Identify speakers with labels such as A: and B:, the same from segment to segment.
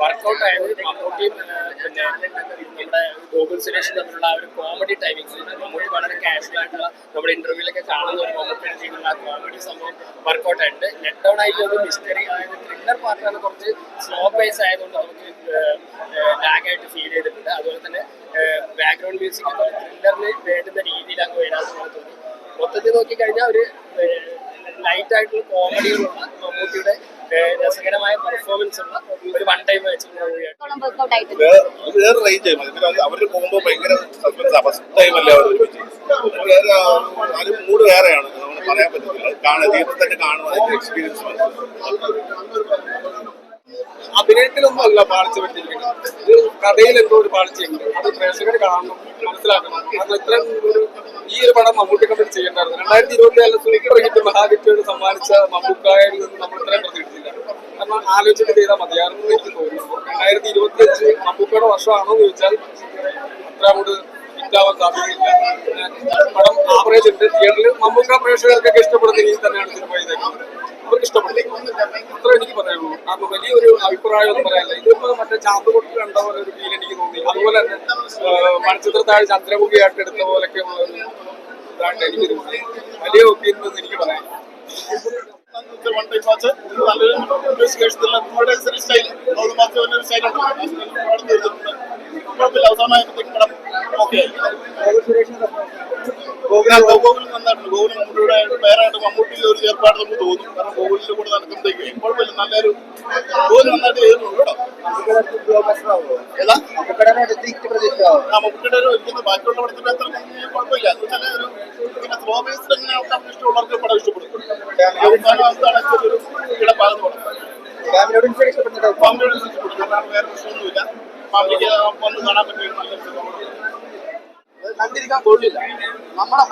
A: Workout ആയത് മമ്മൂട്ടിയും പിന്നെ നമ്മുടെ ഗോകുൽ സുരേഷും തമ്മിലുള്ള ആ ഒരു കോമഡി ടൈമിങ്സ് മമ്മൂട്ടി വളരെ കാഷ്വൽ ആയിട്ടുള്ള നമ്മുടെ ഇന്റർവ്യൂലൊക്കെ കാണുന്ന ഒരു ചെയ്യുന്ന ആ കോമഡി സംഭവം വർക്കൗട്ട് ആയിട്ട് ലെറ്റ് ഡൗൺ ആയിട്ട് ഒരു മിസ്റ്ററി അതായത് ത്രില്ലർ പാർട്ടാണ് കുറച്ച് സ്ലോ പേസ് ആയതുകൊണ്ട് നമുക്ക് ലാഗ് ആയിട്ട് ഫീൽ ചെയ്തിട്ടുണ്ട്. അതുപോലെ തന്നെ ബാക്ക്ഗ്രൗണ്ട് മ്യൂസിക് ഒക്കെ ത്രില്ലറിന് വേണ്ടുന്ന രീതിയിൽ അങ്ങ് വരാതെ തോന്നി മൊത്തത്തിൽ നോക്കിക്കഴിഞ്ഞാൽ ഒരു ലൈറ്റ് ആയിട്ടുള്ള കോമഡികളുള്ള മമ്മൂട്ടിയുടെ രസകരമായ പെർഫോമൻസ് ഉള്ള ഒരു വൺ ടൈം
B: വേറെ വേറെ റേഞ്ച് ഭയങ്കര സസ്പെൻസ് ഫസ്റ്റ് ടൈം അല്ലേ അവർ വേറെ മൂഡ് വേറെയാണ്. നമ്മൾ പറയാൻ പറ്റത്തില്ല. കാണാൻ ജീവിതത്തിൽ തന്നെ കാണുമ്പോൾ അതിന്റെ എക്സ്പീരിയൻസ്
C: അഭിനയത്തിലൊന്നും അല്ല പാളിച്ച പറ്റിയിരിക്കുന്നത് ഇത് കഥയിൽ എന്തോ ഒരു പാളിച്ചുണ്ട് അത് പ്രേക്ഷകർ കാണണം. മനസ്സിലാക്കണം. കാരണം ഇത്രയും ഒരു ഈ ഒരു പടം മമ്മൂട്ടി ചെയ്യേണ്ടായിരുന്നു. രണ്ടായിരത്തി ഇരുപത്തിനാലിൽ ഹിറ്റ് മഹാഹിറ്റുകൾ സമ്മാനിച്ച മമ്മൂക്കായിൽ നിന്ന് നമ്മൾ ഇത്രയും പ്രതീക്ഷിച്ചില്ല കാരണം ആലോചന ചെയ്താൽ മതിയായിരുന്നു എനിക്ക് തോന്നുന്നു. രണ്ടായിരത്തി ഇരുപത്തി അഞ്ച് മമ്മൂക്കയുടെ വർഷമാണോ എന്ന് ചോദിച്ചാൽ അത്ര അങ്ങോട്ട് ഹിറ്റാവാൻ സാധ്യതയില്ല. പടം ആവറേജ് ഉണ്ട്. തിയേറ്ററിൽ മമ്മൂക്ക പ്രേക്ഷകർക്കൊക്കെ ഇഷ്ടപ്പെടുന്ന രീതിയിൽ തന്നെയാണ് സിനിമ ചെയ്തേക്കുന്നത്. അവർക്ക് ഇഷ്ടപ്പെട്ടു അത്ര എനിക്ക് പറയുള്ളൂ കാരണം വലിയൊരു അഭിപ്രായം ഒന്നും പറയാനില്ല. ഇതിപ്പോ മറ്റേ ചാന്തുകൊട്ട് കണ്ട പോലെ ഒരു ഫീൽ എനിക്ക് തോന്നി. അതുപോലെ തന്നെ മണിച്ചിത്രത്താഴ് ചന്ദ്രമുഖിയായിട്ട് എടുത്ത പോലൊക്കെ ഉള്ള ഒരു ഇതായിട്ട് എനിക്ക് തോന്നി വലിയ ഒപ്പീനിയൻ എന്ന് എനിക്ക് പറയാം
B: വൺ ടൈം വാച്ച് നല്ലൊരു ഇൻവെസ്റ്റിഗേഷനിലുള്ള നമ്മുടെ ഒരു സ്റ്റൈൽ അത് മാത്രം ഒരു style ഒരുപാട് തീർത്തിട്ടുണ്ട് കുഴപ്പമില്ല അവസാനമായപ്പോഴത്തേക്കും പടം ഓക്കെ ഗോകുൽ നന്നായിട്ടുണ്ട് ഗോകുൽ മമ്മൂട്ടിയുടെ പേരായിട്ട് മമ്മൂട്ടിയിൽ ഒരു ഏർപ്പാട് നമുക്ക് തോന്നും കാരണം ഗോകുലിന്റെ കൂടെ നടക്കുമ്പോഴത്തേക്ക് കുഴപ്പമില്ല നല്ലൊരു ഗോകുൽ നന്നായിട്ട് ചെയ്തിട്ടുണ്ട് കേട്ടോ ഏതാ ആ മമ്മൂട്ടിയുടെ ഒരു ബാക്കിയുള്ള പടത്തിന്റെ അത്ര കുഴപ്പമില്ല എന്ന് വെച്ചാൽ ഒരു ഇങ്ങനെ സ്ലോ ബേസ്ഡ് എങ്ങനെ ഇഷ്ടമുള്ളവർക്ക് പടം
C: കൊള്ളില്ല നമ്മളെ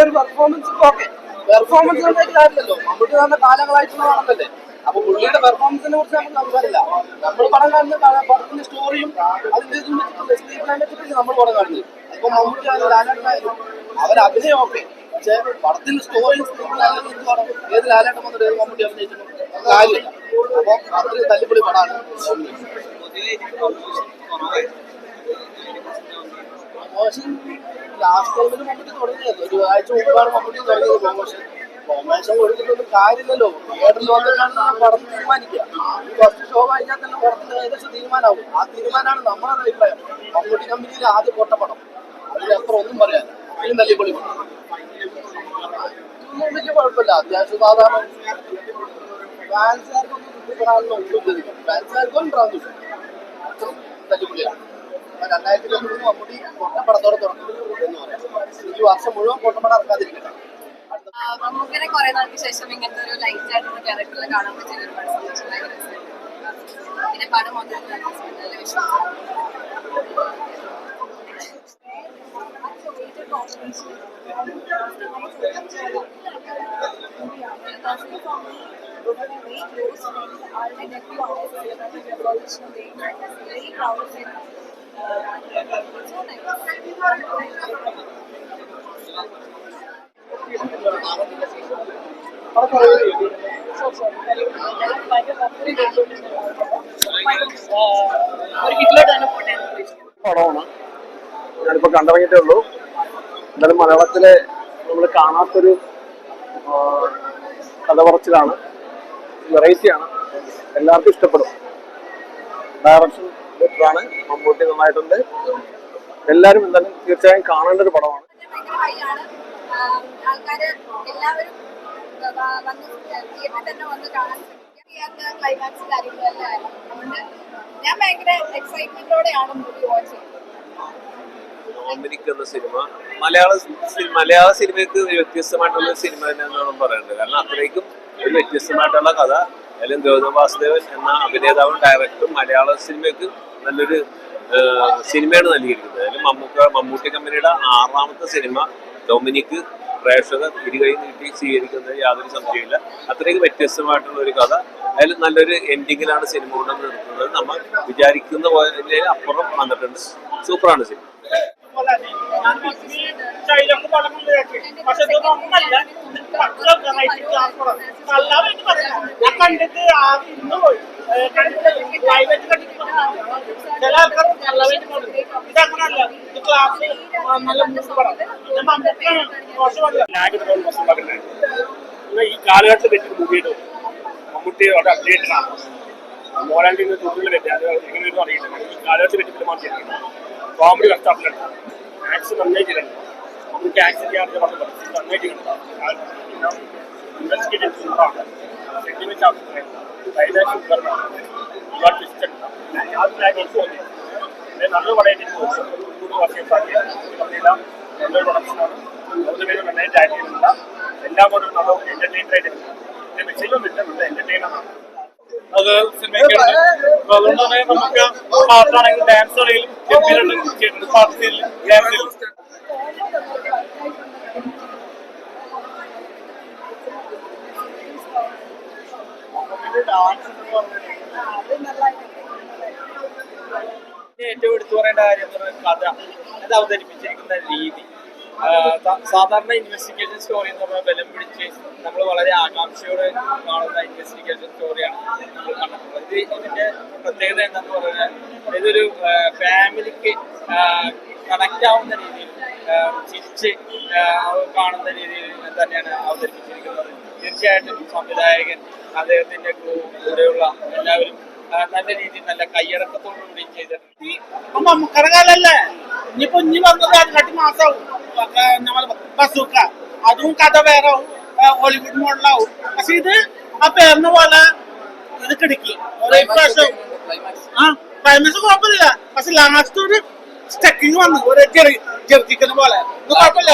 C: ഒരു പെർഫോമൻസ് ഓക്കെ പെർഫോമൻസ് കണ്ടിട്ട് കാര്യമല്ലോ മമ്മൂട്ടി തന്നെ കാലങ്ങളായിട്ടുള്ള നടന്നല്ലേ അപ്പൊ പുള്ളിയുടെ പെർഫോമൻസിനെ കുറിച്ച് നമ്മൾ സംസാരില്ല നമ്മൾ പടം കാണുന്ന പടത്തിന്റെ സ്റ്റോറിയും അതിന്റെ ഇതും നമ്മൾ പടം കാണുന്നത്. ഇപ്പൊ മമ്മൂട്ടി ലാലേട്ടനായാലും അവരഭിനയം ഓക്കെ പക്ഷെ പടത്തിന്റെ സ്റ്റോറിയും ഏത് ലാലേട്ടൻ വന്നിട്ട് ഏത് മമ്മൂട്ടി അഭിനയിച്ചിട്ടും? കാര്യമില്ല അപ്പൊ അത്രയും തല്ലിപ്പൊളി പടമാണ് പ്രൊമോഷൻ ലാസ്റ്റ് ടൈമിൽ മമ്മൂട്ടി തുടങ്ങിയത് ഒരു ആഴ്ച മുമ്പാണ് മമ്മൂട്ടി തുടങ്ങിയത് പ്രൊമോഷൻ പ്രൊമോഷൻ കൊടുത്തിട്ടൊന്നും കാര്യമില്ലല്ലോ. തിയേറ്ററിൽ വന്നിട്ടാണ് നമ്മൾ പടം തീരുമാനിക്കുക. ഫസ്റ്റ് ഷോ കഴിഞ്ഞാൽ തന്നെ പടത്തിന്റെ ഏകദേശം ആ തീരുമാനമാണ് നമ്മുടെ അഭിപ്രായം. മമ്മൂട്ടി കമ്പനിയിലെ ആദ്യ പൊട്ട പടം. അത്ര ഒന്നും പറയാൻ ഇത്രയും തല്ലിപ്പൊളി വലിയ കുഴപ്പമില്ല. അത്യാവശ്യം സാധാരണ ഫാൻസുകാർക്കൊന്നും ഇഷ്ടപ്പെടാനുള്ള ഒന്നും ഫാൻസുകാർക്കും അത്രയും തല്ലിപ്പൊളിയാണ്. രണ്ടായിരത്തി ഒന്ന് മമ്മൂട്ടി പൊട്ടപ്പടത്തോടെ പറയാം. ഈ വർഷം മുഴുവൻ പൊട്ടപ്പടം ഇറക്കാതിരിക്കണം
D: ആ, മമ്മൂക്കനെ കുറെ നാൾക്ക് ശേഷം ഇങ്ങനത്തെ ഒരു ലൈറ്റ് ആയിട്ടുള്ള ക്യാരക്ടറിൽ കാണാൻ പറ്റിയ ഒരുപാട് രസമായിരുന്നു. പിന്നെ പടം മൊത്തത്തിൽ നല്ല രസമുണ്ട്, നല്ല വിഷയം ഒരു ഹിറ്റിലോട്ട് തന്നെ പോട്ടെ എന്ന് പ്രതീക്ഷിക്കുന്നു
E: പടമാണ് ഞാനിപ്പോ കണ്ടിറങ്ങിയിട്ടേ ഉള്ളൂ. എന്തായാലും മലയാളത്തിലെ നമ്മൾ കാണാത്തൊരു കഥ പറച്ചിലാണ്. വെറൈറ്റിയാണ് എല്ലാവർക്കും ഇഷ്ടപ്പെടും. ഡയറക്ഷൻ ബെറ്ററാണ് മമ്മൂട്ടി നന്നായിട്ടുണ്ട്. എല്ലാവരും എന്തായാലും തീർച്ചയായും കാണേണ്ട ഒരു പടമാണ്.
D: ആൾക്കാര് എല്ലാവരും വന്ന് തിയേറ്ററിൽ തന്നെ വന്ന് കാണാൻ ശ്രമിക്കുക ക്ലൈമാക്സ് കാര്യങ്ങളെല്ലാം അതുകൊണ്ട് ഞാൻ ഭയങ്കര എക്സൈറ്റ്മെന്റോടെയാണ് മൂവി വാച്ച് ചെയ്യുന്നത്.
F: ഡൊമിനിക് സിനിമ മലയാള മലയാള സിനിമയ്ക്ക് ഒരു വ്യത്യസ്തമായിട്ടുള്ള സിനിമ തന്നെയാണ് പറയേണ്ടത്. കാരണം അത്രയ്ക്കും ഒരു വ്യത്യസ്തമായിട്ടുള്ള കഥ. അല്ലെങ്കിൽ ഗൗതം വാസുദേവൻ എന്ന അഭിനേതാവും ഡയറക്ടറും മലയാള സിനിമയ്ക്ക് നല്ലൊരു സിനിമയാണ് നൽകിയിരിക്കുന്നത്. അതിൽ മമ്മൂക്ക മമ്മൂട്ടി കമ്പനിയുടെ ആറാമത്തെ സിനിമ ഡൊമിനിക്ക് പ്രേക്ഷകർ ഇരുകൈ നീട്ടി സ്വീകരിക്കുന്നത് യാതൊരു സംശയമില്ല അത്രയ്ക്ക് വ്യത്യസ്തമായിട്ടുള്ള ഒരു കഥ. അതിൽ നല്ലൊരു എൻഡിങ്ങിലാണ് സിനിമ കൊണ്ട് നിർത്തുന്നത്. നമ്മൾ വിചാരിക്കുന്ന പോലെ അപ്പുറം വന്നിട്ടുണ്ട്. സൂപ്പറാണ് സിനിമ
G: കണ്ടിട്ട് ചില ഇതങ്ങനല്ല ഇത് ക്ലാസ് നല്ല മോശമല്ല
H: ഈ കാലഘട്ടത്തിൽ പറ്റി മൂവിയിട്ട് മമ്മൂട്ടി അവിടെ അപ്ഡേറ്റഡ് ആണ് നിന്ന് തൊഴിൽ പറ്റി അത് എങ്ങനെയൊന്നും അറിയില്ല ഈ കാലഘട്ടത്തെ പറ്റി ഫിലിമാണ് ചെയ്യുന്നത് കോമഡി കഷ്ടപ്പെട്ടുണ്ട് ആക്ഷൻ നന്നായി ചെയ്തിട്ടുണ്ട് മമ്മൂട്ടി ആക്ഷൻ ചെയ്യാറുണ്ട് പറഞ്ഞു നന്നായി ചെയ്യുന്നുണ്ട് ഇൻവെസ്റ്റിഗേറ്റ് സൂപ്പറാണ് സെന്റിമെന്റ് ആവശ്യമായിരുന്നു ഡയലോഗ് സൂപ്പറാണ് ഒരുപാട് ട്വിസ്റ്റ് ഉണ്ട് അത് എനിക്ക് തോന്നി ഇത് നല്ലൊരു പടമായിട്ട് എനിക്ക് തോന്നി കൂടുതൽ വർഷം പറഞ്ഞില്ല നല്ലൊരു പ്രൊഡക്ഷനാണ് മൂന്ന് പേര് നന്നായിട്ട് ആക്ട് ചെയ്യുന്നില്ല എല്ലാം കൊണ്ടും നമ്മൾ എന്റർടൈനർ ആയിട്ട് ഇല്ല നമ്മൾ എന്റർടൈനർ
G: അത് സിനിമയ്ക്കുണ്ട് അതുകൊണ്ട് തന്നെ നമുക്ക് പാട്ടാണെങ്കിലും ഡാൻസ് ആണെങ്കിലും ഗംഭീരമായിട്ട് ചെയ്തിട്ടുണ്ട്. പാട്ടിൽ ഡാൻസിൽ
I: ഏറ്റവും എടുത്തു പറയേണ്ട കാര്യം കഥ. അത് അവതരിപ്പിച്ചിരിക്കുന്ന രീതി. സാധാരണ ഇൻവെസ്റ്റിഗേഷൻ സ്റ്റോറി എന്ന് പറഞ്ഞാൽ ബലം പിടിച്ച് നമ്മൾ വളരെ ആകാംക്ഷയോടെ കാണുന്ന ഇൻവെസ്റ്റിഗേഷൻ സ്റ്റോറിയാണ് നമ്മൾ കണ്ടിട്ടുള്ളത്. ഇത് ഇതിന്റെ പ്രത്യേകത എന്താന്ന് പറഞ്ഞാൽ ഇതൊരു ഫാമിലിക്ക് കണക്റ്റ് ആവുന്ന രീതിയിൽ ചിരിച്ച് കാണുന്ന രീതിയിൽ തന്നെയാണ് അവതരിപ്പിച്ചിരിക്കുന്നത്. തീർച്ചയായിട്ടും സംവിധായകൻ അദ്ദേഹത്തിന്റെ ക്രൂ കൂടെയുള്ള എല്ലാവരും നല്ല രീതിയിൽ നല്ല കയ്യടക്കത്തോടുകൂടി ചെയ്തിട്ടുണ്ട്.
G: കാലല്ലേ ഇനിയിപ്പോ ഇനി വന്നത് അതിനെക്കാട്ടി മാസം ബസൂക്ക. അതും കഥ വേറെ ഹോളിവുഡ് മോഡലാവും. പക്ഷെ ഇത് ആ പേരിന് പോലെ ഇത് കിടക്കി. പ്രാവശ്യം. ആ ക്ലൈമാക്സ് കുഴപ്പമില്ല. പക്ഷെ ലാസ്റ്റ് ഒരു സ്റ്റക്കിങ് വന്നു. ഒരു ചെറിയ ചെറുത്തിക്കുന്ന പോലെ. കുഴപ്പമില്ല.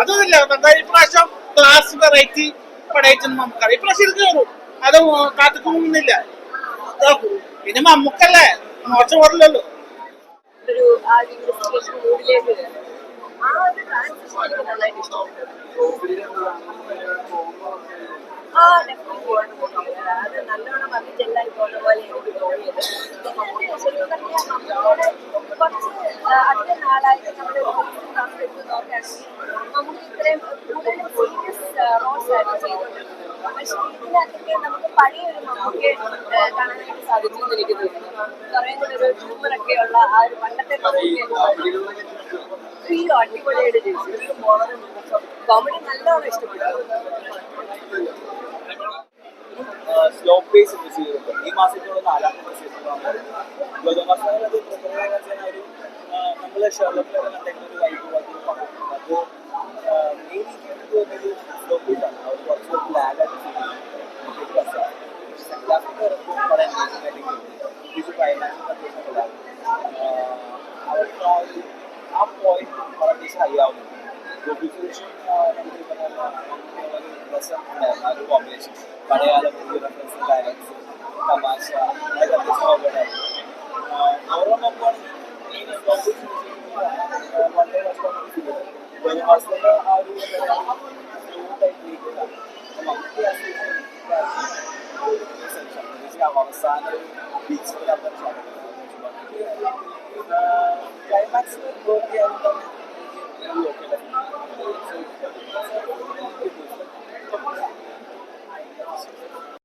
G: അതൊന്നുമില്ല. ഈ ഇപ്രാവശ്യം ക്ലാസ് വെറൈറ്റി പടയച്ചെന്ന് നമുക്കറിയാം. ഇപ്രാവശ്യം കയറും അത് കാത്തുക്കൊന്നില്ല പിന്നെ മമ്മൂക്കല്ലേ? മോശം ഓടില്ലല്ലോ
D: ഒരു ആ ഇൻവെസ്റ്റിഗേഷൻ മൂഡിലേക്ക് ആ ഒരു ട്രാൻസിഷൻ എനിക്ക് നന്നായിട്ട് ഇഷ്ടപ്പെട്ടു. ആ ഡെഫിനറ്റ്ലി അത് നല്ലോണം വന്നിട്ട് എല്ലാവരും പോകുന്ന പോലെ എനിക്ക് തോന്നിയത് ശരിക്കും പറഞ്ഞാൽ മമ്മൂട്ടിയുടെ കുറച്ച് അധികം നാളായിട്ട് നമ്മുടെ ക്ലാസ് എടുത്ത് നോക്കുകയാണെങ്കിൽ നമുക്ക് ഇത്രയും കൂടുതൽ സീരിയസ് റോൾസ് ആയിരുന്നു ചെയ്തുകൊണ്ടിരുന്നത് പക്ഷേ ഇതിനകത്തൊക്കെ നമുക്ക് പഴയ ഒരു മമ്മൂക്കെ കാണാനായിട്ട് സാധിച്ചു എന്ന് എനിക്ക് തോന്നുന്നു കുറേ ഒരു ഹ്യൂമറൊക്കെ ഉള്ള ആ ഒരു പണ്ടത്തെ അയ്യോ അടിപൊളിയായിട്ട് ചെയ്തു കോമഡി നല്ലോണം ഇഷ്ടപ്പെട്ടു.
I: സ്ലോ പേസ് ഈ മാസത്തോടെ നാലാമത്തെ നമ്മൾ ഷെർലക്കിലൊക്കെ കണ്ടെങ്കിൽ ഒരു വൈബ് അത് അത് മെയിൻ എനിക്ക് തോന്നിയത് സ്ലോ പേസ് ആണ് അവർ കുറച്ച് പേർക്ക് ലാഗായിട്ട് ഫീൽ ചെയ്യും സെക്കൻഡ് ഹാഫിൽ വരുമ്പോൾ വളരെ എൻഗേജിംഗ് ആയിട്ട് തിരിച്ച് ക്ലൈമാക്സ് അത്യാവശ്യം ഉണ്ടാകും അവർക്ക് ആ ഒരു ആ പോയിന്റ് വളരെ അത്യാവശ്യം ഹൈ ആവുന്നു ഗോപിസുരേഷൻ നമുക്ക് ഈ പറഞ്ഞ പോലെ ഒരു രസം ഉണ്ടായിരുന്നു ആ ഒരു കോമ്പിനേഷൻ പഴയകാല മൂവി റെഫറൻസ് ഡയലോഗ്സ് തമാശ അതൊക്കെ അത്യാവശ്യം ഓർമ്മയുണ്ടായിരുന്നു ഓരോ നോക്കുവാണെങ്കിൽ ഈ ഗോപിസുരേഷൻ വളരെ ഒരു മാസത്തിന്റെ ആ ഒരു സ്മൂത്ത് ആയിട്ട് നീക്കുന്നതാണ് അപ്പം നമുക്ക് ആ season അവസാന ഒരു ബീച്ചിൽ ക്ലൈമാക്സ് ഓക്കെ ആയതുകൊണ്ട്